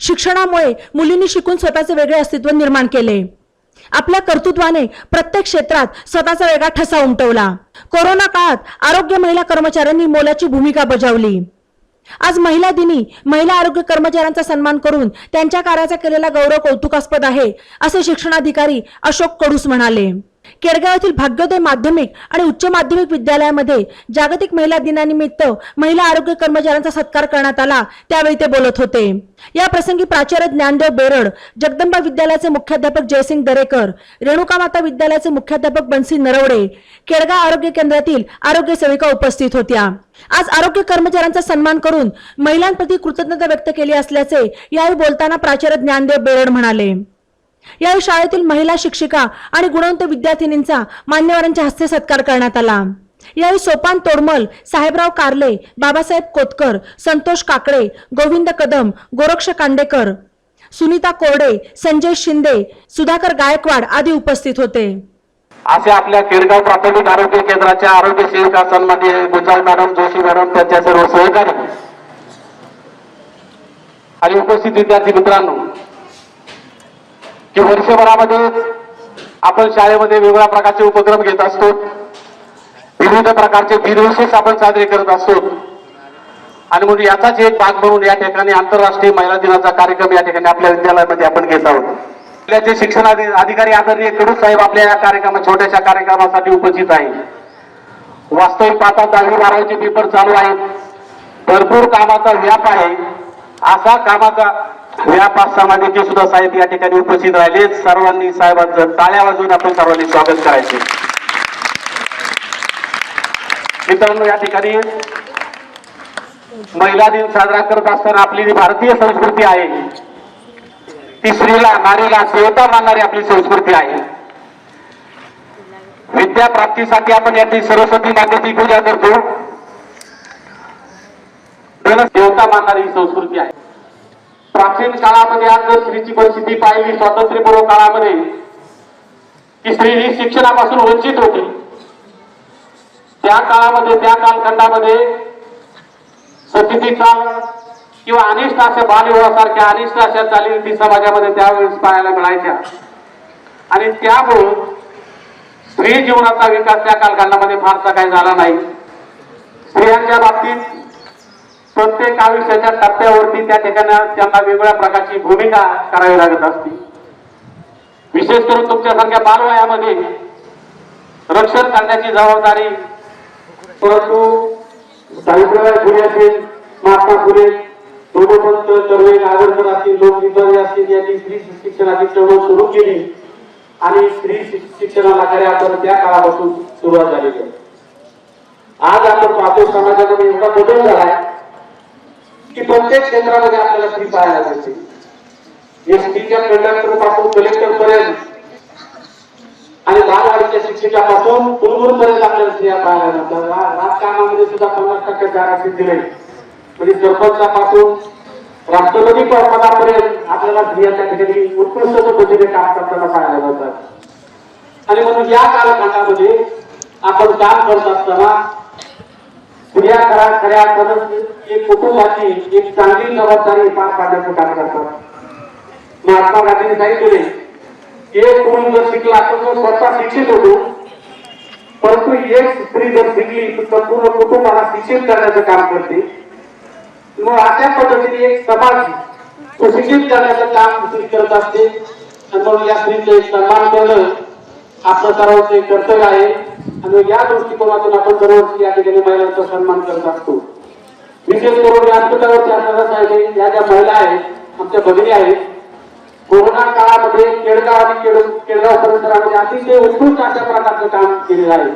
शिक्षणामुळे मुलींनी शिकून स्वतःचे वेगळे अस्तित्व निर्माण केले. आपल्या कर्तृत्वाने प्रत्येक क्षेत्रात स्वतःचा वेगळा ठसा उमटवला. कोरोना काळात आरोग्य महिला कर्मचाऱ्यांनी मोलाची भूमिका बजावली. आज महिला दिनी महिला आरोग्य कर्मचाऱ्यांचा सन्मान करून त्यांच्या कार्याचा केलेला गौरव कौतुकास्पद आहे असे शिक्षणाधिकारी अशोक कडूस म्हणाले. केडगावातील भाग्योदय माध्यमिक आणि उच्च माध्यमिक विद्यालयामध्ये जागतिक महिला दिनानिमित्त महिला आरोग्य कर्मचाऱ्यांचा सत्कार करण्यात आला त्यावेळी ते बोलत होते. या प्रसंगी प्राचार्य ज्ञानदेव बेरड जगदंबा विद्यालयाचे मुख्याध्यापक जयसिंग दरेकर रेणुका माता विद्यालयाचे मुख्याध्यापक बनसी नरवडे केडगाव आरोग्य केंद्रातील आरोग्य सेविका उपस्थित होत्या. आज आरोग्य कर्मचाऱ्यांचा सन्मान करून महिलांप्रती कृतज्ञता व्यक्त केली असल्याचे यावेळी बोलताना प्राचार्य ज्ञानदेव बेरड म्हणाले. यावेळी शाळेतील महिला शिक्षिका आणि गुणवंत विद्यार्थिनींचा मान्यवरांच्या हस्ते सत्कार करण्यात आला. यावेळी सोपान तोडमल साहेबराव कारले बाबासाहेब कोतकर संतोष काकडे गोविंद कदम गोरक्ष कांडेकर सुनीता कोरडे संजय शिंदे सुधाकर गायकवाड आदी उपस्थित होते. असे आपल्या केडगाव प्राथमिक आरोग्य केंद्राच्या आरोग्य सेविका सन्माननीय गुजराल मॅडम जोशी मॅडम त्यांच्या सर्व सहकारी आणि उपस्थित विद्यार्थी मित्रांनो की वर्षभरामध्ये आपण शाळेमध्ये वेगवेगळ्या प्रकारचे उपक्रम घेत असतो. विविध प्रकारचे दिनविशेष आपण साजरे करत असतो. आणि म्हणून याचाच एक भाग म्हणून या ठिकाणी आंतरराष्ट्रीय महिला दिनाचा कार्यक्रम या ठिकाणी आपल्या विद्यालयामध्ये आपण घेत आहोत. आपल्याचे शिक्षण अधिकारी आदरणीय कडू साहेब आपल्या या कार्यक्रमा छोट्याशा कार्यक्रमासाठी उपस्थित आहे वास्तविक आता दहावी बारावीचे पेपर चालू आहेत. भरपूर कामाचा व्याप आहे. असा कामाचा व्याप असताना सुद्धा साहेब या ठिकाणी उपस्थित राहिले सर्वांनी साहेबांचं टाळ्या वाजवून आपण सर्वांनी स्वागत करायचे. मित्रांनो या ठिकाणी महिला दिन साजरा करत असताना आपली जी भारतीय संस्कृती आहे ती स्त्रीला नारीला देवता मानणारी आपली संस्कृती आहे. विद्या प्राप्तीसाठी आपण याची सरस्वती मातेची पूजा करतो. धन देवता मानणारी ही संस्कृती आहे. प्राचीन काळामध्ये आज जर स्त्रीची परिस्थिती पाहिली स्वातंत्र्यपूर्व काळामध्ये की स्त्री ही शिक्षणापासून वंचित होती. त्या काळामध्ये त्या कालखंडामध्ये सतीचा किंवा अनिष्ट अशा बालविवाहासारख्या अनिष्ट अशा चालीरीती समाजामध्ये त्यावेळेस पाहायला मिळायच्या. आणि त्यामुळं स्त्री जीवनाचा विकास त्या कालखंडामध्ये फारसा काही झाला नाही. स्त्रियांच्या बाबतीत प्रत्येक आयुष्याच्या टप्प्यावरती त्या ठिकाणी त्यांना वेगवेगळ्या प्रकारची भूमिका करावी लागत असते. विशेष करून तुमच्यासारख्या बालवयामध्ये रक्षण करण्याची जबाबदारी परंतु सावित्रीबाई फुले असतील महात्मा फुले दोडोपंत कर्वे नागरकर असतील लोकविभाग असतील यांनी स्त्री शिक्षणाची चळवळ सुरू केली. आणि स्त्री शिक्षणाला खऱ्या आपण त्या काळापासून सुरुवात झाली आज आपण पाहतो समाजामध्ये एवढा बदल झालाय की प्रत्येक क्षेत्रामध्ये आपल्याला स्त्री पाहायला मिळते. एसटीच्या कंडक्टरपासून कलेक्टर पर्यंत आणि बालवाडीच्या शिक्षकापासून कुलगुरूपर्यंत आपल्याला स्त्रिया पाहायला मिळतात. राजकारणामध्ये सुद्धा पन्नास टक्के आरक्षण दिले. म्हणजे सरपंचापासून राष्ट्रपती पदापर्यंत आपल्याला स्त्रियाच्या ठिकाणी उत्कृष्ट पद्धतीने काम करताना पाहायला मिळतात. आणि म्हणून या कालखंडामध्ये आपण काम करत असताना स्त्रिया खऱ्या खऱ्या अर्थानं एक कुटुंबाची एक चांगली जबाबदारी पार पाडण्याचं काम करतात. महात्मा गांधींनी सांगितले एक मुल जर शिकला तर तो स्वतः शिक्षित होतो. परंतु एक स्त्री जर शिकली तर संपूर्ण कुटुंबाला शिक्षित करण्याचं काम करते. मग अशा पद्धतीने एक समाज सुशिक्षित करण्याचं काम स्त्री करत असते. आणि म्हणून या स्त्रीचं एक सन्मान करणं आपलं सर्वांचं कर्तव्य आहे. आणि या दृष्टिकोनातून आपण दरवर्षी या ठिकाणी महिलांचा सन्मान करत असतो. विशेष करून व्यासपीठावरती आपल्याला सांगितले या ज्या महिला आहेत आमच्या भगिनी आहेत कोरोना काळामध्ये केळगाव आणि केळ- केळगाव परिसरामध्ये अतिशय उत्कृष्ट अशा प्रकारचं काम केलेलं आहे.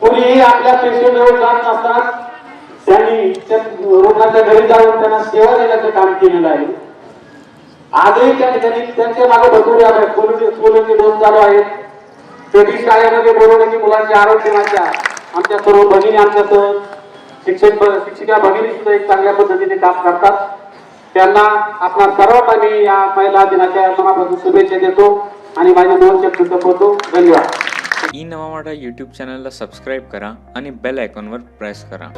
कोणीही आपल्या पेशंटवर जात नसतात त्यांनी त्या रुग्णाच्या घरी जाऊन त्यांना सेवा देण्याचं काम केलेलं आहे. आजही त्या ठिकाणी त्यांच्या मागे भरपूर व्याप आहेत दोन चालू आहेत. कधी शाळेमध्ये बोलवण्याची मुलांची आरोग्याच्या आमच्या सर्व भगिनी आमच्यासह शिक्षक शिक्षिका भगिनी सुद्धा एक चांगल्या पद्धतीने काम करतात. त्यांना आपला सर्वांना मी या महिला दिनाच्या मनापासून शुभेच्छा देतो आणि माझे दोन शब्द संपवतो. धन्यवाद. ई नवा वाटा यूट्यूब चॅनलला सबस्क्राईब करा आणि बेल आयकॉनवर प्रेस करा.